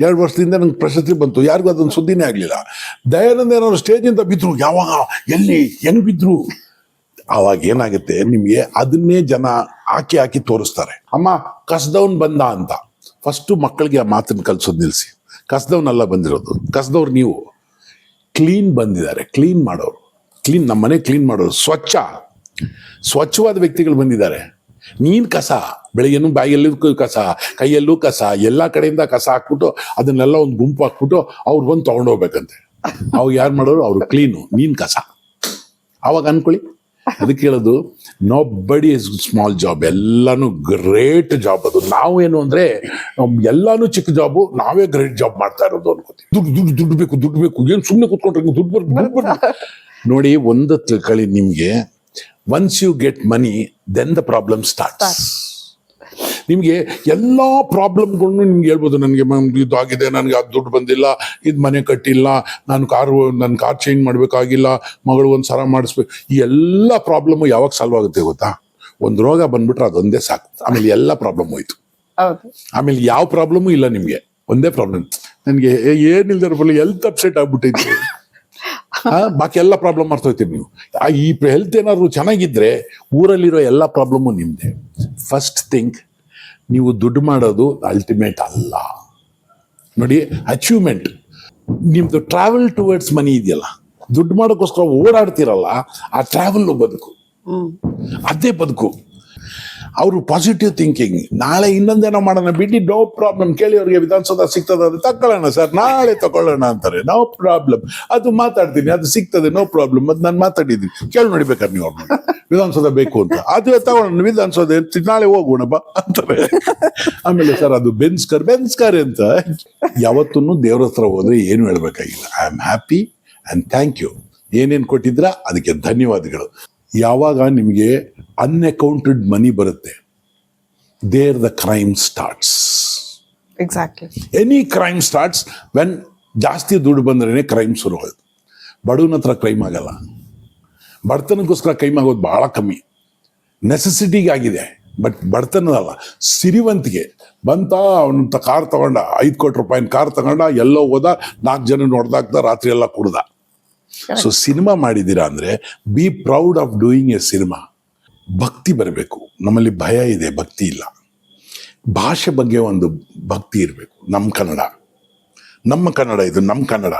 ಎರಡು ವರ್ಷದಿಂದ ನಂಗೆ ಪ್ರಶಸ್ತಿ ಬಂತು. ಯಾರಿಗೂ ಅದೊಂದು ಸುದ್ದಿನೇ ಆಗಲಿಲ್ಲ. ದಯಾನಂದ ಏನಾದ್ರು ಸ್ಟೇಜಿಂದ ಬಿದ್ದರು ಯಾವಾಗ? ಎಲ್ಲಿ? ಹೆಂಗೆ ಬಿದ್ದರು ಆವಾಗ ಏನಾಗುತ್ತೆ? ನಿಮಗೆ ಅದನ್ನೇ ಜನ ಹಾಕಿ ಹಾಕಿ ತೋರಿಸ್ತಾರೆ. ಅಮ್ಮ, ಕಸ್ದವನ್ ಬಂದ ಅಂತ. ಫಸ್ಟು ಮಕ್ಕಳಿಗೆ ಆ ಮಾತನ್ನು ಕಲಿಸೋದು ನಿಲ್ಲಿಸಿ ಕಸ್ದವ್ನೆಲ್ಲ ಬಂದಿರೋದು. ಕಸ್ದವ್ರು ನೀವು. ಕ್ಲೀನ್ ಬಂದಿದ್ದಾರೆ. ಕ್ಲೀನ್ ಮಾಡೋರು. ಕ್ಲೀನ್ ನಮ್ಮ ಮನೆ ಕ್ಲೀನ್ ಮಾಡೋರು. ಸ್ವಚ್ಛ. ಸ್ವಚ್ಛವಾದ ವ್ಯಕ್ತಿಗಳು ಬಂದಿದ್ದಾರೆ. ನೀನ್ ಕಸ, ಬೆಳಿಗ್ಗೆನೂ ಬಾಯಿಯಲ್ಲಿ ಕಸ, ಕೈಯಲ್ಲೂ ಕಸ, ಎಲ್ಲ ಕಡೆಯಿಂದ ಕಸ ಹಾಕ್ಬಿಟ್ಟು ಅದನ್ನೆಲ್ಲ ಒಂದು ಗುಂಪು ಹಾಕ್ಬಿಟ್ಟು ಅವ್ರು ಬಂದು ತಗೊಂಡೋಗ್ಬೇಕಂತೆ ಅವಾಗ ಯಾರು ಮಾಡೋರು? ಅವರು ಕ್ಲೀನು ನೀನ್ ಕಸ. ಅವಾಗ ಅನ್ಕೊಳ್ಳಿ. ಅದಕ್ಕೆ ಹೇಳೋದು nobody is small job ಎಲ್ಲಾನು ಗ್ರೇಟ್ ಜಾಬ್ ಅದು. ನಾವೇನು ಅಂದ್ರೆ, ನಮ್ ಎಲ್ಲಾನು ಚಿಕ್ಕ ಜಾಬು ನಾವೇ ಗ್ರೇಟ್ ಜಾಬ್ ಮಾಡ್ತಾ ಇರೋದು ಅನ್ಕೋತೀವಿ. ದುಡ್ಡು ದುಡ್ಡು ದುಡ್ಡು ಬೇಕು ದುಡ್ಡು ಬೇಕು. ಏನು ಸುಮ್ಮನೆ ಕೂತ್ಕೊಂಡ್ರೆ ದುಡ್ಡು ಬರ್ಬೇಕು ದುಡ್ಡು ನೋಡಿ, ಒಂದು ತಿಳ್ಕೊಳ್ಳಿ ನಿಮ್ಗೆ. Once you get money then the problem starts ನಿಮಗೆ ಎಲ್ಲ ಪ್ರಾಬ್ಲಮ್ಗಳನ್ನು ನಿಮ್ಗೆ ಹೇಳ್ಬೋದು. ನನಗೆ ಇದು ಆಗಿದೆ ನನಗೆ ಅದು ದುಡ್ಡು ಬಂದಿಲ್ಲ ಇದು ಮನೆ ಕಟ್ಟಿಲ್ಲ ನಾನು ಕಾರು ನನ್ನ ಕಾರ್ ಚೇಂಜ್ ಮಾಡಬೇಕಾಗಿಲ್ಲ ಮಗಳು ಒಂದು ಸರ ಮಾಡಿಸ್ಬೇಕು ಈ ಎಲ್ಲ ಪ್ರಾಬ್ಲಮ್ಮು ಯಾವಾಗ ಸಾಲ್ವ್ ಆಗುತ್ತೆ ಗೊತ್ತಾ? ಒಂದು ರೋಗ ಬಂದ್ಬಿಟ್ರೆ ಅದೊಂದೇ ಸಾಕು. ಆಮೇಲೆ ಎಲ್ಲ ಪ್ರಾಬ್ಲಮ್ ಹೋಯ್ತು. ಆಮೇಲೆ ಯಾವ ಪ್ರಾಬ್ಲಮು ಇಲ್ಲ ನಿಮಗೆ? ಒಂದೇ ಪ್ರಾಬ್ಲಮ್ ನನಗೆ ಏನಿಲ್ಲದ ಎಲ್ತ್ ಅಪ್ಸೆಟ್ ಆಗ್ಬಿಟ್ಟೈತೆ. ಆ, ಬಾಕಿ ಎಲ್ಲ ಪ್ರಾಬ್ಲಮ್ ಮಾಡ್ತೋಯ್ತೀರಿ ನೀವು. ಆ, ಈ ಹೆಲ್ತ್ ಏನಾದ್ರು ಚೆನ್ನಾಗಿದ್ರೆ ಊರಲ್ಲಿರೋ ಎಲ್ಲ ಪ್ರಾಬ್ಲಮ್ಮು ನಿಮ್ದೆ. ಫಸ್ಟ್ ಥಿಂಕ್ ನೀವು ದುಡ್ಡು ಮಾಡೋದು ಅಲ್ಟಿಮೇಟ್ ಅಲ್ಲ. ನೋಡಿ ಅಚೀವ್ಮೆಂಟ್ ನಿಮ್ದು ಟ್ರಾವೆಲ್ ಟುವರ್ಡ್ಸ್ ಮನಿ ಇದೆಯಲ್ಲ ದುಡ್ಡು ಮಾಡೋಕ್ಕೋಸ್ಕರ ಓಡಾಡ್ತಿರಲ್ಲ ಆ ಟ್ರಾವೆಲ್ ಬದುಕು. ಅದೇ ಬದುಕು. ಅವರು ಪಾಸಿಟಿವ್ ಥಿಂಕಿಂಗ್ ನಾಳೆ ಇನ್ನೊಂದೇನೋ ಮಾಡೋಣ, ಬಿಡಿ ನೋ ಪ್ರಾಬ್ಲಮ್ ಕೇಳಿ ಅವ್ರಿಗೆ ವಿಧಾನಸೌಧ ಸಿಗ್ತದೆ ಅದು ತಗೊಳ್ಳೋಣ ಸರ್. ನಾಳೆ ತಗೊಳ್ಳೋಣ ಅಂತಾರೆ. ನೋ ಪ್ರಾಬ್ಲಮ್ ಅದು ಮಾತಾಡ್ತೀನಿ. ಅದು ಸಿಗ್ತದೆ ನೋ ಪ್ರಾಬ್ಲಮ್ ಅದು ನಾನು ಮಾತಾಡಿದ್ದೀನಿ. ಕೇಳಿ ನೋಡಿ ಬೇಕಾದ್ರೆ ನೀವು ಅವ್ರನ್ನ. ವಿಧಾನಸೌಧ ಬೇಕು ಅಂತ. ಅದು ತಗೊಳ್ಳೋಣ. ವಿಧಾನಸೌಧ ನಾಳೆ ಹೋಗೋಣ ಅಂತಾರೆ. ಆಮೇಲೆ ಸರ್, ಅದು ಬೆನ್ಸ್ಕರ್ ಬೆನ್ಸ್ಕರ್ ಅಂತ ಯಾವತ್ತೂ ದೇವ್ರ ಹತ್ರ ಹೋದ್ರೆ ಏನು ಹೇಳ್ಬೇಕಾಗಿಲ್ಲ. I am happy and thank you ಏನೇನು ಕೊಟ್ಟಿದ್ರ ಅದಕ್ಕೆ ಧನ್ಯವಾದಗಳು. ಯಾವಾಗ ನಿಮಗೆ ಅನ್ಅಕೌಂಟೆಡ್ ಮನಿ ಬರುತ್ತೆ? There the crime starts exactly any crime starts when ಜಾಸ್ತಿ ದುಡ್ಡು ಬಂದ್ರೇ ಕ್ರೈಮ್ ಶುರು ಆಗೋದು. ಬಡವನ ಹತ್ರ ಕ್ರೈಮ್ ಆಗಲ್ಲ. ಬಡತನಕ್ಕೋಸ್ಕರ ಕ್ರೈಮ್ ಆಗೋದು ಬಹಳ ಕಮ್ಮಿ. ನೆಸೆಸಿಟಿಗಾಗಿದೆ ಬಟ್ ಬಡತನದಲ್ಲ ಸಿರಿವಂತಿಗೆ. ಬಂತ ಅವನ ಕಾರ್ ತಗೊಂಡ ಐದು ಕೋಟಿ ರೂಪಾಯಿನ ಕಾರ್ ತಗೊಂಡ ಎಲ್ಲೋ ಹೋದ ನಾಲ್ಕು ಜನ ನೋಡ್ದಾಗ್ದ ರಾತ್ರಿ ಎಲ್ಲ ಕುಡ್ದ. ಸೊ ಸಿನಿಮಾ ಮಾಡಿದ್ದೀರಾ ಅಂದ್ರೆ be proud of doing a cinema ಭಕ್ತಿ ಬರಬೇಕು. ನಮ್ಮಲ್ಲಿ ಭಯ ಇದೆ, ಭಕ್ತಿ ಇಲ್ಲ. ಭಾಷೆ ಬಗ್ಗೆ ಒಂದು ಭಕ್ತಿ ಇರಬೇಕು. ನಮ್ಮ ಕನ್ನಡ. ನಮ್ಮ ಕನ್ನಡ ಇದು ನಮ್ಮ ಕನ್ನಡ.